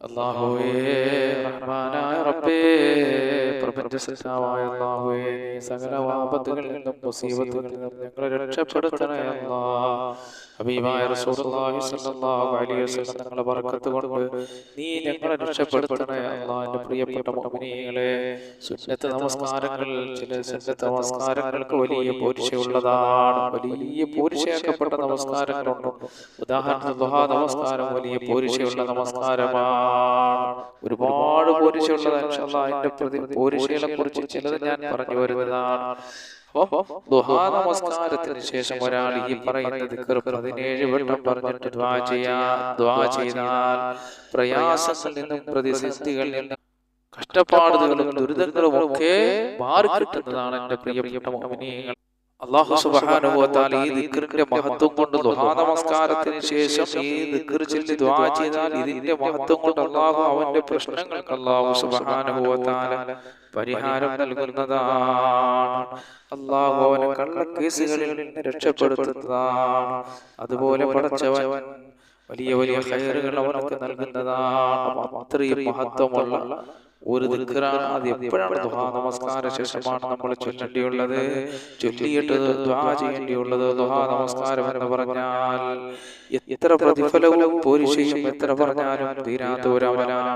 അള്ളാഹുവേ റഹ്മാനായ റബ്ബേ സകല നിന്നും നിന്നും ഞങ്ങളെ രക്ഷപ്പെടുത്തണേ ഹബീബായ റസൂലുള്ളാഹി സ്വല്ലല്ലാഹു അലൈഹി വസല്ലം നീ ഞങ്ങളെ രക്ഷപ്പെടുത്തണേ പ്രിയപ്പെട്ട മുഅ്മിനീങ്ങളെ നമസ്കാരങ്ങൾ ചില നമസ്കാരങ്ങൾക്ക് വലിയ പോരിശയുള്ളതാണ് വലിയ പോരിശയാക്കപ്പെട്ട നമസ്കാരങ്ങളുണ്ട്. ഉദാഹരണത്തിന് ദുഹാ നമസ്കാരം വലിയ പോരിശയുള്ള നമസ്കാരമാണ്. ഒരുപാട് അതിന്റെ പ്രതി കുറിച്ച് ചിലത് ഞാൻ പറഞ്ഞു വരുന്നതാണ്. നമസ്കാരത്തിന് ശേഷം ഒരാൾ ഈ പറയുന്നത് പതിനേഴ് വട്ടം പറഞ്ഞിട്ട് ദ്വാ ചെയ്യാ ദ്വാ ചെയ്താൽ പ്രയാസങ്ങളിൽ നിന്നും പ്രതിസന്ധികളിൽ നിന്നും കഷ്ടപ്പാടുകളും ദുരിതങ്ങളും ഒക്കെ മാറി കിട്ടുന്നതാണ് എന്റെ പ്രിയപ്പെട്ട മോമിനിയങ്ങൾ അള്ളാഹു തആല ഈ ദിക്റിന്റെ മഹത്വം കൊണ്ട് നമസ്കാരത്തിന് ശേഷം ഈ ദിക്ർ ചൊല്ലി ദുആ ചെയ്താൽ ഇതിന്റെ മഹത്വം കൊണ്ട് അള്ളാഹു അവന്റെ പ്രശ്നങ്ങൾക്ക് അള്ളാഹു തആല പരിഹാരം നൽകുന്നതാണ്. അള്ളാഹു അവനെ കള്ളക്കേസുകളിൽ നിന്ന് രക്ഷപ്പെടുത്തുന്നതാണ്. അതുപോലെ പടച്ചവൻ വലിയ വലിയ ഹയറുകൾ അവനൊക്കെ നൽകുന്നതാണ്. അത്രയും മഹത്വമുള്ള ഒരു ദിക്കറാണ് അത് എപ്പോഴാണ് ദുഹാ നമസ്കാര ശേഷമാണ് നമ്മൾ ചൊല്ലേണ്ടിയുള്ളത്. ചൊല്ലിയിട്ട് ദ്വാ ചെയ്യേണ്ടിയുള്ളത് ദുഹാ നമസ്കാരം എന്ന് പറഞ്ഞാൽ എത്ര പ്രതിഫലവും പോരിശയും എത്ര പറഞ്ഞാലും തീരാത്ത ഒരു അമലാണ്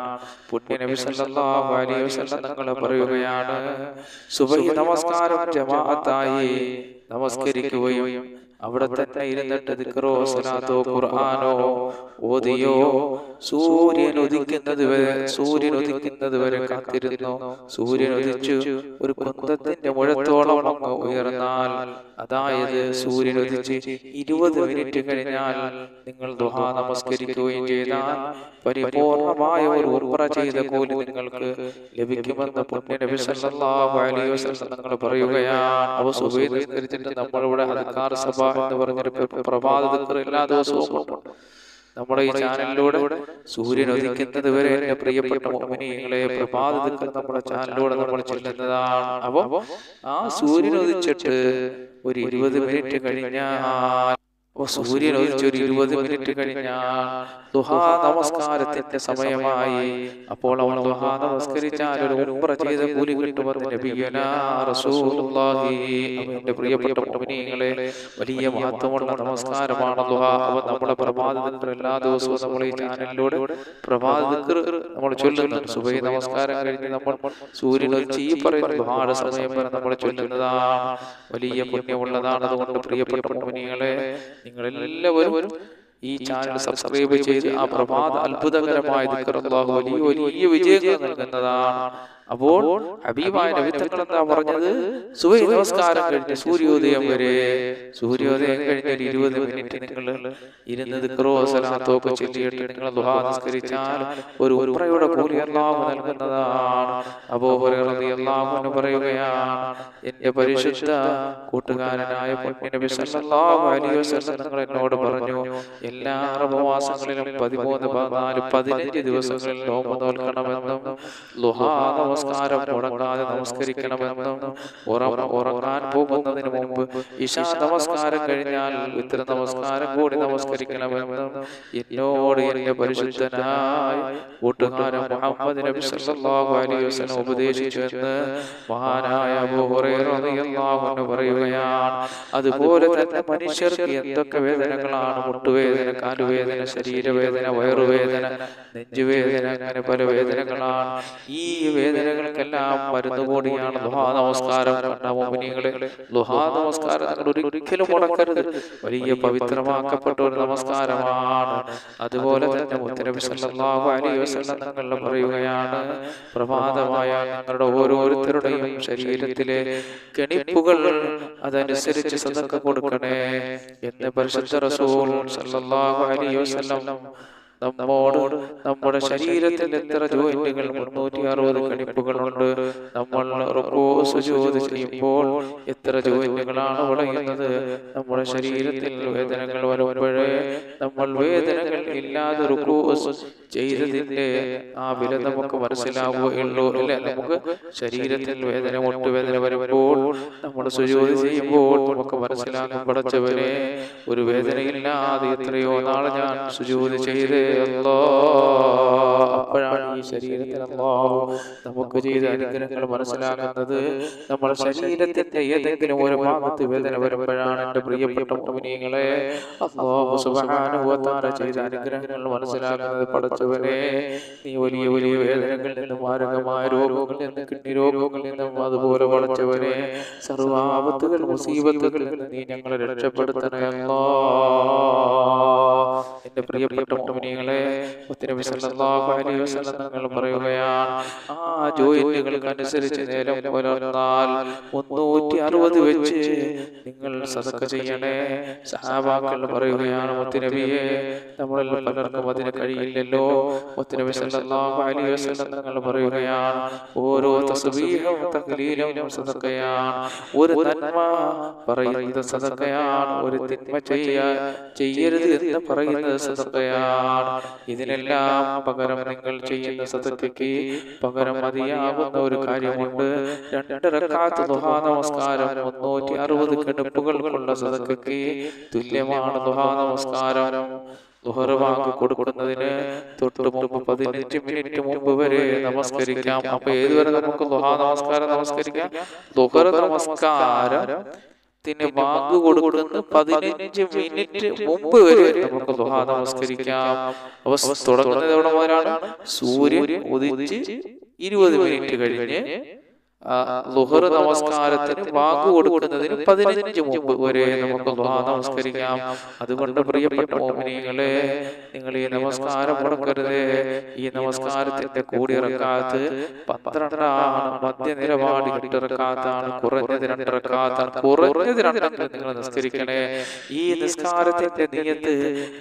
സല്ലല്ലാഹു അലൈഹി വസല്ലം തങ്ങൾ പറയുകയാണ് സുബഹി നമസ്കാരം ജമാഅത്തായി നമസ്കരിക്കുകയും അവിടെ തന്നെ ഇരുന്നിട്ട് ദിക്റോ സലാത്തോ ഖുർആാനോ ഓതിയോ സൂര്യൻ ഉദിക്കുന്നത് വരെ സൂര്യൻ ഉദിക്കുന്നത് വരെ കാത്തിരുന്നു. സൂര്യൻ ഉദിച്ചു. ഒരു കുന്തത്തിന്റെ മുഴത്തോളം അങ്ങ് ഉയർന്നാൽ. അതായത് സൂര്യൻ ഉദിച്ച് ഇരുപത് മിനിറ്റ് കഴിഞ്ഞാൽ നിങ്ങൾ ദുഹാ നമസ്കരിക്കുകയും ചെയ്താൽ പരിപൂർണമായ ഒരു ഉറപ്പറ ചെയ്ത കൂലി നിങ്ങൾക്ക് ലഭിക്കുമെന്ന് പുണ്യ നബി സല്ലല്ലാഹു അലൈഹി വസല്ലം നിങ്ങൾ പറയുകയാണ്. അവ നിസ്കരിച്ചിട്ട് നമ്മളിവിടെ അദ്കാർ സഭ എന്ന് പറഞ്ഞൊരു പ്രഭാത എല്ലാ ദിവസവും ഉണ്ട്. നമ്മുടെ ഈ ചാനലിലൂടെ സൂര്യൻ ഉദിക്കുന്നത് വരെ എന്റെ പ്രിയപ്പെട്ട മോമിനികളെ പ്രഭാതത്തിൽ നമ്മുടെ ചാനലിലൂടെ നമ്മൾ ചെല്ലുന്നതാണ്. അപ്പൊ ആ സൂര്യൻ ഉദിച്ചിട്ട് ഒരു ഇരുപത് മിനിറ്റ് കഴിഞ്ഞാൽ അപ്പൊ സൂര്യൻ ഒരു ഇരുപത് മിനിറ്റ് കഴിഞ്ഞാൽ ദുഹാ നമസ്കാരത്തിന്റെ സമയമായി. അപ്പോൾ അവൻ ദുഹാ നമസ്കരിച്ചാൽ ഒരു ഉംറ ചെയ്ത കൂലി കിട്ടുമെന്ന് അവന്റെ പ്രിയപ്പെട്ട മുഅ്മിനീങ്ങളെ വലിയ മഹത്വമുള്ള നമസ്കാരമാണ് ദുഹാ. അവൻ നമ്മുടെ പ്രഭാതത്തിന്റെ എല്ലാ ദിവസവും നമ്മൾ ഈ ചാനലിലൂടെ പ്രഭാത ദിക്ർ നമ്മൾ ചൊല്ലുന്നുണ്ട്. സുബഹി നമസ്കാരം കഴിഞ്ഞ് നമ്മൾ സൂര്യൻ ഉദിച്ച് ഈ പറയുന്ന ദുഹായുടെ സമയം വരെ നമ്മൾ ചൊല്ലുന്നതാണ്. വലിയ പുണ്യമുള്ളതാണ് അതുകൊണ്ട് പ്രിയപ്പെട്ട മുഅ്മിനീങ്ങളെ നിങ്ങൾ എല്ലാവരും ഈ ചാനൽ സബ്സ്ക്രൈബ് ചെയ്ത് ആ പ്രഭാത അത്ഭുതകരമായ വലിയ വലിയ വിജയങ്ങൾ നൽകുന്നതാണ്. അപ്പോൾ ഹബീബായ നബിത്തങ്ങൾ എന്താ പറഞ്ഞത്? സുബൈ നമസ്കാരം കഴിഞ്ഞ് സൂര്യോദയം വരെ സൂര്യോദയം കഴിഞ്ഞ ഒരു ഇരുപത് മിനിറ്റ് നിങ്ങൾ ഇരുന്ന് ദിക്റോ സലാത്തോ ഒക്കെ ചൊല്ലിയിട്ട് നിങ്ങൾ ദുഹാ നിസ്കരിച്ചാൽ ഒരു ഉറയുടെ കൂലി അല്ലാഹു നൽകുന്നതാണ്. അപ്പോ അൻഹു പറയുകയാണ് എന്റെ പരിശുദ്ധ കൂട്ടുകാരനായ നബി സല്ലല്ലാഹു അലൈഹി വസല്ലം എന്നോട് പറഞ്ഞു എല്ലാ അറബ് മാസങ്ങളിലും പതിമൂന്ന് പതിനാല് പതിനഞ്ച് ദിവസങ്ങളിൽ നോമ്പ് നോൽക്കണമെന്നും ദുഹാ നമസ്കാരം മുടങ്ങാതെ നമസ്കരിക്കണമെന്നും ഉറ- ഉറങ്ങാൻ പോകുന്നതിന് മുമ്പ് ഇശാ നമസ്കാരം കഴിഞ്ഞാൽ ഇത്ര നമസ്കാരം കൂടി നമസ്കരിക്കണമെന്നും എന്നോട് എന്റെ പരിശുദ്ധനായ കൂട്ടുകാരൻ മുഹമ്മദ് നബി സല്ലല്ലാഹു അലൈഹി വസല്ലം ഉപദേശിച്ചു എന്ന് മഹാനായ അബൂ ഹുറൈറ റളിയല്ലാഹു അൻഹു പറയുകയാണ്. അതുപോലെ തന്നെ മനുഷ്യർക്ക് എന്തൊക്കെ വേദനകളാണ്? മുട്ടുവേദന കാലുവേദന ശരീരവേദന വയറുവേദന നെഞ്ചുവേദന അങ്ങനെ പല വേദനകളാണ്. ഈ വേദനകൾക്കെല്ലാം മരുന്ന് കൂടിയാണ് ദുഹാ നമസ്കാരം മോമിനികളെ. ദുഹാ നമസ്കാരം നിങ്ങൾ ഒരിക്കലും മുടക്കരുത്. വലിയ പവിത്രമാക്കപ്പെട്ട ഒരു നമസ്കാരമാണ്. അതുപോലെ തന്നെ മുത്തനബി സല്ലല്ലാഹു അലൈഹി വസല്ലം തങ്ങൾ പറയുകയാണ് പ്രഭാതമായ നിങ്ങളുടെ ഓരോരുത്തരുടെയും ശരീരത്തിലെ കെണിപ്പുകൾ അതനുസരിച്ച് സദക്ക കൊടുക്കണേ എന്ന് പരിശുദ്ധ റസൂൽ സല്ലല്ലാഹു അലൈഹി വസല്ലം നമ്മോട് നമ്മുടെ ശരീരത്തിൽ എത്ര ജോയിന്റുകൾ മുന്നൂറ്റി അറുപത് കണിപ്പുകളുണ്ട്. നമ്മൾ ചെയ്യുമ്പോൾ എത്ര ജോയിന്റുകളാണ് വളയുന്നത്? നമ്മുടെ ശരീരത്തിൽ വേദനകൾ വരുമ്പോഴേ നമ്മൾ വേദനകൾ ഇല്ലാതെ ചെയ്തതിന്റെ ആ വില നമുക്ക് മനസ്സിലാവുകയുള്ളൂ അല്ലെ? നമുക്ക് ശരീരത്തിൽ വേദന മുട്ടുവേദന വരുമ്പോൾ നമ്മൾ സുജോലി ചെയ്യുമ്പോൾ നമുക്ക് മനസ്സിലാകും പഠിച്ചവരെ ഒരു വേദനയില്ലാതെ എത്രയോ നാളെ ഞാൻ സുജോലി ചെയ്ത് അല്ലോ അപ്പോഴാണ് ഈ ശരീരത്തിൽ നമുക്ക് ചെയ്ത അനുഗ്രഹങ്ങൾ മനസ്സിലാകുന്നത് നമ്മുടെ ശരീരത്തിന്റെ ഏതെങ്കിലും ഒരു ഭാഗത്ത് വേദന വരുമ്പോഴാണ് എന്റെ പ്രിയപ്പെട്ട സുബ്ഹാനഹു വ തആല ചെയ്ത അനുഗ്രഹങ്ങൾ മനസ്സിലാകുന്നത് പടച്ചവനെ നീ വലിയ വലിയ വേദനകളിൽ നിന്നും മാരകമായ രോഗങ്ങളിൽ നിന്നും കിഡ്നി രോഗങ്ങളിൽ നിന്നും അതുപോലെ പടച്ചവനെ സർവാപത്തുകൾ മുസീബത്തുകളിൽ നിന്ന് നീ ഞങ്ങളെ രക്ഷപ്പെടുത്തണേ അല്ലാ. എന്റെ പ്രിയപ്പെട്ട മുഅ്മിനീങ്ങളെ നബി സല്ലല്ലാഹു അലൈഹി വസല്ലം തങ്ങൾ പറയുകയാണ് ആ ജോയിന്റുകൾക്ക് അനുസരിച്ച് നേരം പുലർന്നാൽ മുന്നൂറ്റി അറുപത് വെച്ച് നിങ്ങൾ സദക്ക ചെയ്യണേ. സഹാബാക്കൾ പറയുകയാണ് മുത്തനബിയെ നമ്മളിൽ പലർക്കും അതിന് കഴിയില്ലല്ലോ. മുത്തനബി സല്ലല്ലാഹു അലൈഹി വസല്ലം തങ്ങൾ പറയുകയാണ് ഓരോ തസ്ബീഹും തഹ്ലീലും സദക്കയാണ്. ഒരു നന്മ പറയുന്നത് സദക്കയാണ് ഒരു തിന്മ ചെയ്യാ ചെയ്യരുത് എന്ന് പറയുന്നത് സദക്കയാണ് ഇതിനെല്ലാം പകരം നിങ്ങൾ ചെയ്യുന്ന സദക്കയ്ക്ക് പകരം മതിയാകുന്ന ഒരു കാര്യമുണ്ട്. രണ്ട് റക്കാത്ത് ദുഹാ നമസ്കാരം മുന്നൂറ്റി അറുപത് കിടപ്പുകൾക്കുള്ള സദക്കയ്ക്ക് തുല്യമാണ് ദുഹാ നമസ്കാരം. കൊടുക്കുന്നതിന് തൊട്ട് മുമ്പ് പതിനഞ്ച് മിനിറ്റ് മുമ്പ് വരെ നമസ്കരിക്കാം. അപ്പൊ ഏതുവരെ നമുക്ക് ദുഹാ നമസ്കാരം നമസ്കരിക്കാം? ദുഹർ നമസ്കാരം. ത്തിന് വാങ്ങു കൊടുക്കുന്ന പതിനഞ്ച് മിനിറ്റ് മുമ്പ് വരെ നമുക്ക് ദുഹാ നമസ്കരിക്കാം. അവ തുടങ്ങുന്നത് എവിടെ മുതലാണ് സൂര്യൻ ഉദിച്ച് ഇരുപത് മിനിറ്റ് കഴിഞ്ഞ് ലുഹർ നമസ്കാരത്തിന് വാക്ക് കൊടുക്കുന്നതിന് പതിനഞ്ച് മുമ്പ് വരെ നമുക്ക് നമസ്കരിക്കാം. അതുകൊണ്ട് പ്രിയപ്പെട്ട മോമിനികളെ നിങ്ങൾ ഈ നമസ്കാരം മുടക്കരുത്. ഈ നമസ്കാരത്തിന്റെ കൂടിയിറക്കാത്ത് പന്ത്രണ്ടാണ് മധ്യനിലപാട് ഇട്ടിറക്കാത്താണ് കുറഞ്ഞത് രണ്ടിറക്കാത്താണ് കുറഞ്ഞത് രണ്ടെങ്കിൽ നിങ്ങൾ നിസ്കരിക്കണേ. ഈ നിസ്കാരത്തിന്റെ നിയത്ത്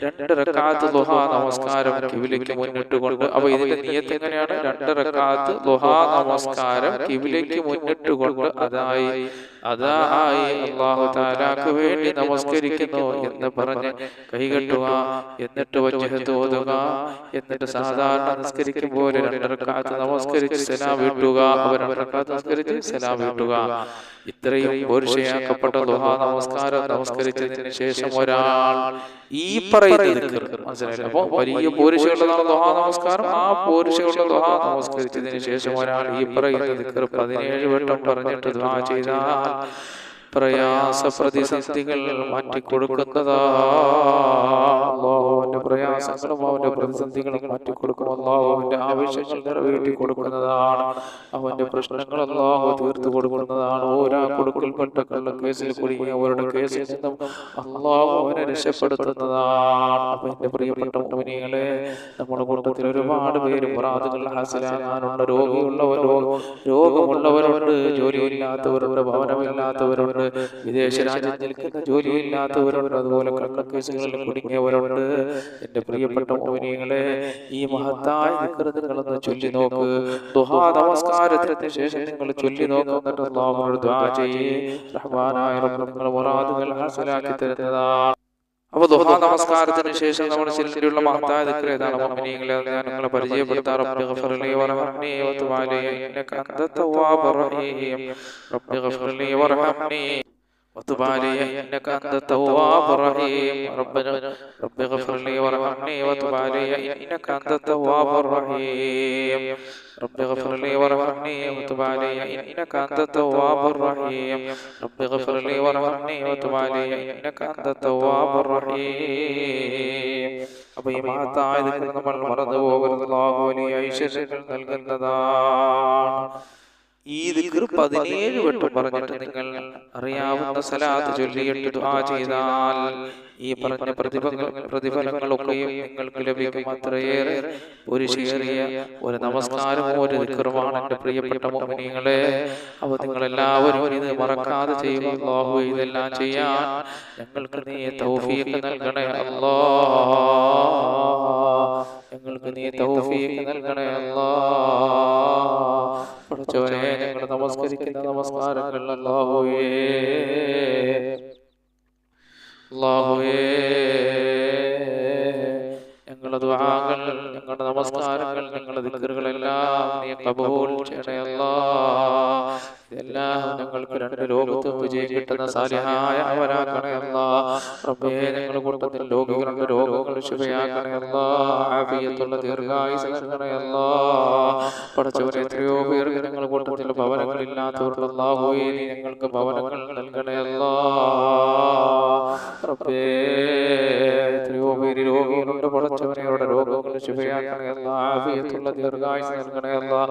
രണ്ടിറക്കാത്ത് ദുഹാ നമസ്കാരം കിവിലേക്ക് മുന്നിട്ട് കൊണ്ട് അപ്പൊ ഇതിന്റെ നിയത്ത് എങ്ങനെയാണ്? രണ്ടിറക്കാത്ത് ദുഹാ നമസ്കാരം കിവിലേക്ക് മുന്നിട്ട് കൊണ്ട് അതായി അതായി അള്ളാഹു താലാക്ക് വേണ്ടി നമസ്കരിക്കുന്നു എന്ന് പറഞ്ഞ് കൈകെട്ടുക എന്നിട്ട് വജ്ജഹത്ത് ഓതുക എന്നിട്ട് സാധാരണ നമസ്കരിക്കുമ്പോൾ രണ്ടരക്കാത്ത് നമസ്കരിച്ച് സലാം വീട്ടുക അവർ രണ്ടരക്കാത്ത് നമസ്കരിച്ച് സലാം വീട്ടുക. ഇത്രയും പോരുഷയാക്കപ്പെട്ട ദുഹാ നമസ്കാരം നമസ്കരിച്ചതിന് ശേഷം ഒരാൾ ഈ പറയുന്നത് മനസ്സിലായില്ല? അപ്പോൾ വലിയ ദുഹാ നമസ്കാരം ആ പോരുഷകളുടെ ദുഹാ നമസ്കരിച്ചതിന് ശേഷം ഒരാൾ ഈ പറയുന്നത് പതിനേഴ് വട്ടം പറഞ്ഞിട്ട് ദുഹാ ചെയ്താൽ പ്രയാസ പ്രതിസന്ധികൾ മാറ്റിക്കൊടുക്കുന്നതാ. പ്രയാസങ്ങളും അവന്റെ പ്രതിസന്ധികളും മാറ്റിക്കൊടുക്കും. അള്ളാഹുവിന്റെ ആവശ്യങ്ങൾ നിറവേറ്റി കൊടുക്കുന്നതാണ്. അവന്റെ പ്രശ്നങ്ങൾ അള്ളാഹു തീർത്തു കൊടുക്കുന്നതാണ്. ഓരോ കൊടുക്കൽപ്പെട്ട കള്ള കേസിൽ കുടുങ്ങിയ അവരുടെ കേസിൽ നിന്നും അള്ളാഹു അവനെ രക്ഷപ്പെടുത്തുന്നതാണ്. അപ്പൊ എന്റെ പ്രിയപ്പെട്ട മുനികളെ നമ്മുടെ കുടുംബത്തിൽ ഒരുപാട് പേര് മുറാദുകൾ ഹാസിലാകാനുള്ള രോഗിയുള്ളവരോ രോഗമുള്ളവരുണ്ട് ജോലിയില്ലാത്തവരുണ്ട് ഭവനമില്ലാത്തവരുണ്ട് വിദേശ രാജ്യത്തിൽ നിൽക്കുന്ന ജോലിയില്ലാത്തവരുണ്ട് അതുപോലെ കള്ളക്കേസുകളിൽ കുടുങ്ങിയവരുണ്ട്. എന്റെ പ്രിയപ്പെട്ട മോഹിനികളെ ഈ മഹത്തായ നിങ്ങളൊന്ന് ചൊല്ലി നോക്ക്. ദുഹാ നമസ്കാരത്തിന് ശേഷം നിങ്ങൾ ചൊല്ലി നോക്കുന്നുണ്ട്. അള്ളാഹുനോട് ദ്വാ ചെയ്യേ. റഹ്മാനായ റബ്ബ് നിങ്ങൾ മുറാദുകൾ ഹാസിലാക്കി തരുന്നതാണ് അപ്പൊ ദുഹാ നമസ്കാരത്തിന് ശേഷം നമ്മൾ ചിലത്തിലുള്ള മഹത്തായ ഏതാണ് മുഅ്മിനീങ്ങളെ ഞാൻ നിങ്ങളെ പരിചയപ്പെടുത്താം റബ്ബി ഗഫർലി വർഹംനി വതുബ് ഇന്നക അൻത തവ്വാബുർ റഹീം റബ്ബി ഗഫർലി വർഹംനി وتب علي انك انت التواب الرحيم ربنا رب اغفر لي وارحمني وتب علي انك انت التواب الرحيم رب اغفر لي وارحمني وتب علي انك انت التواب الرحيم رب اغفر لي وارحمني وتب علي انك انت التواب الرحيم അപ്പൊ ഈ മഹത്തായ നമ്മൾ മറന്നു പോകരുത് വലിയ ഐശ്വര്യങ്ങൾ നൽകുന്നതാണ് ഈ ദിക്ർ പതിനേഴ് വട്ടം പറഞ്ഞിട്ട് നിങ്ങൾ അറിയാവുന്ന സലാത്ത് ചൊല്ലിയിട്ട് ദുആ ചെയ്താൽ ഈ പറഞ്ഞ പ്രതിഫലങ്ങൾ പ്രതിഫലങ്ങളൊക്കെയും നിങ്ങൾക്ക് ലഭിക്കും. അത്രയേറെ ഒരു ശേറിയ ഒരു നമസ്കാരവും ഒരു ദിക്റുമാണ് എന്റെ പ്രിയപ്പെട്ട മോഹിനികളെ അവ നിങ്ങൾ എല്ലാവരും ഇത് മറക്കാതെ ചെയ്യുക. അല്ലാഹു ഇതെല്ലാം ചെയ്യാൻ ഞങ്ങൾക്ക് നീ തൗഫീഖ് നൽകണേ അല്ലാ ഞങ്ങൾക്ക് നീ തൗഫീഖ് നൽകണേ അല്ലാ പഠിച്ചവനെ ഞങ്ങൾ നമസ്കരിക്കുന്ന നമസ്കാരങ്ങൾ അല്ലാഹുവേ അല്ലാഹുവേ ഞങ്ങളുടെ ദുആകൾ ഞങ്ങളുടെ നമസ്കാരങ്ങൾ ഞങ്ങളുടെ ദിക്റുകളെല്ലാം നീ കബൂൽ ചെയ്യണേ അല്ലാ. ഇതെല്ലാം ഞങ്ങൾക്ക് രണ്ട് ലോകത്തും വിജയം കിട്ടുന്ന സാലിഹായ അവരാക്കണേ അല്ലാ. റബ്ബേ ഞങ്ങളുടെ കൂട്ടത്തിൽ രോഗങ്ങൾ ആഫിയത്തുള്ള ദീർഘായുസ് എത്രയോ പേർക്ക് കൂട്ടത്തിൽ ഞങ്ങൾക്ക് ഭവനങ്ങൾ നൽകണേ അല്ലാ. റബ്ബേ എത്രയോ പേര് രോഗികളുണ്ട് പടച്ചവനെ അവരുടെ രോഗങ്ങൾ ശുഭയാക്കണേ അല്ലാ. ആഫിയത്തുള്ള ദീർഘായുസ് നൽകണേ അല്ലാ.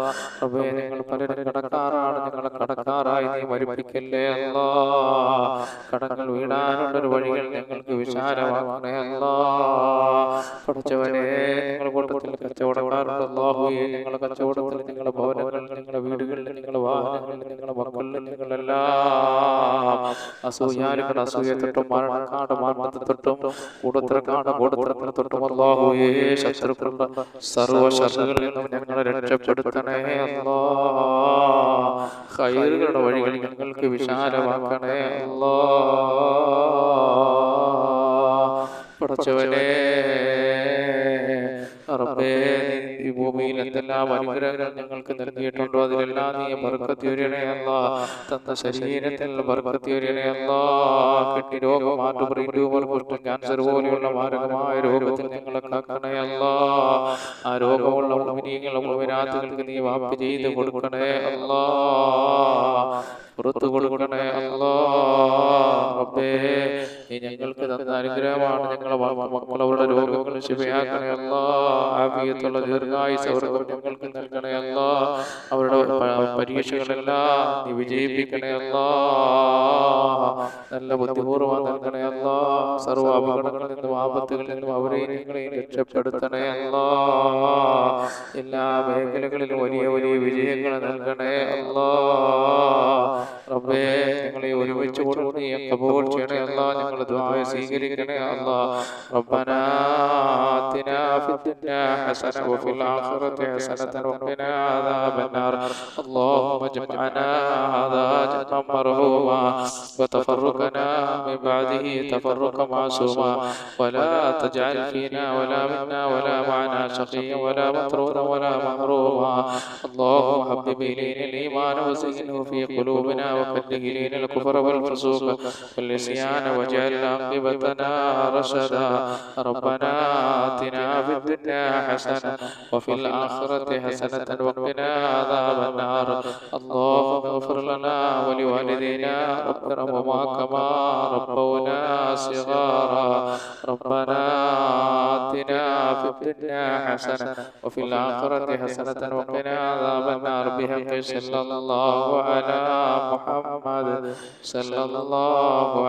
റബ്ബേ ഞങ്ങൾ പലരും കടക്കാറാണ് ഞങ്ങളെ കടക്കാറായി നീ മരിപ്പിക്കല്ലേ അല്ലാ? കടങ്ങൾ വീടാനുള്ളൊരു വഴികൾ ഞങ്ങൾക്ക് വിശാലമാക്കണേ അല്ലാ? പഠിച്ചവനെ ഞങ്ങൾ കൂട്ടത്തിൽ കച്ചവടക്കാരുണ്ട് അല്ലാഹുവേ. ഞങ്ങളുടെ കച്ചവടത്തിൽ നിങ്ങളുടെ ഭവനങ്ങളിൽ നിങ്ങളുടെ വീടുകളിൽ നിങ്ങളുടെ വാഹനങ്ങളിൽ നിങ്ങളുടെ മക്കളിൽ നിങ്ങളെല്ലാം. അസൂയാലുകളുടെ അസൂയ തൊട്ടും മരണക്കാട് മരണത്തെ തൊട്ടും കൂടത്തിറക്കാട് കൂടത്തിറക്കിനെ തൊട്ടും അല്ലാഹുവേ. ശത്രുക്കളുടെ സർവ ശത്രുക്കളിൽ നിന്നും ഞങ്ങളെ രക്ഷപ്പെടുത്തണേ അല്ലാ. ഖൈറുകളുടെ വഴികൾ ഞങ്ങൾക്ക് വിശാലമാക്കണേ. അല്ലാ. പടച്ചവനെ. റബ്ബേ ഈ ഭൂമിയിൽ എന്തെല്ലാം അനുഗ്രഹങ്ങൾ ഞങ്ങൾക്ക് നൽകിയിട്ടുണ്ടോ? അതിലെല്ലാം നീ ബർക്കത്തിയൊരിയണയല്ല തന്ന ശരീരത്തിൽ ബർക്കത്തിയൊരിയണയല്ല കിഡ്നി രോഗം മാറ്റുപറി ട്യൂമർ കുഷ്ഠം ക്യാൻസർ പോലെയുള്ള മാരകമായ രോഗത്തിൽ ഞങ്ങളെ കാക്കണയല്ല ആ രോഗമുള്ള മുമിനീങ്ങളും മുമിനാത്തുകൾക്ക് നീ വാപ്പ് ചെയ്ത് കൊടുക്കണേ അല്ലാ. പുറത്തു കൊടുക്കണേ അല്ലാ. റബ്ബേ നീ ഞങ്ങൾക്ക് തന്ന അനുഗ്രഹമാണ് ഞങ്ങളെ മക്കളവരുടെ രോഗങ്ങൾ ശിവയാക്കണേ അല്ലാ. ദീർഘായുസ് അവർക്ക് ഞങ്ങൾക്ക് നൽകണേ അല്ലാ. അവരുടെ പരീക്ഷകളെല്ലാം നീ വിജയിപ്പിക്കണേ അല്ലാ. നല്ല ബുദ്ധിപൂർവം നൽകണേ അല്ലാ. സർവ അപകടങ്ങളിൽ നിന്നും ആപത്തുകളിൽ നിന്നും അവരെയും ഞങ്ങളെയും രക്ഷപ്പെടുത്തണേ അല്ലാ. എല്ലാ മേഖലകളിലും വലിയ വലിയ വിജയങ്ങൾ നൽകണേ അല്ലാ. റബ്ബേ ഞങ്ങളെ ഒരുമിച്ച് കൊടുത്ത് നീ കബൂൽ ചെയ്യണേ അല്ലാ. ഞങ്ങളുടെ ദുആ സ്വീകരിക്കണേ അല്ലാ റബ്ബനാ ആതിനാ ഫിദ്ദുനിയാ ഹസന വഫിൽ ആഖിറതി ഹസനത വഖിനാ അദാബന്നാർ اللهم اجمعنا هذا جمعا مرحوما وتفرقنا من بعده تفرقا معصوما ولا تجعل فينا ولا منا ولا معنا شقيا ولا مطرودا ولا محروما اللهم حبب الينا الايمان وزينه في قلوبنا وكره الينا الكفر والفسوق والعصيان رشدا. ربنا آتنا في الدنيا حسنة وفي الآخرة حسنة وقنا عذاب النار. اللهم اغفر لنا ولوالدينا رب ارحمهما كما ربونا صغارا. ربنا آتنا في الدنيا حسنة وفي الآخرة حسنة وقنا عذاب النار. بحق صلى الله على محمد. صلى الله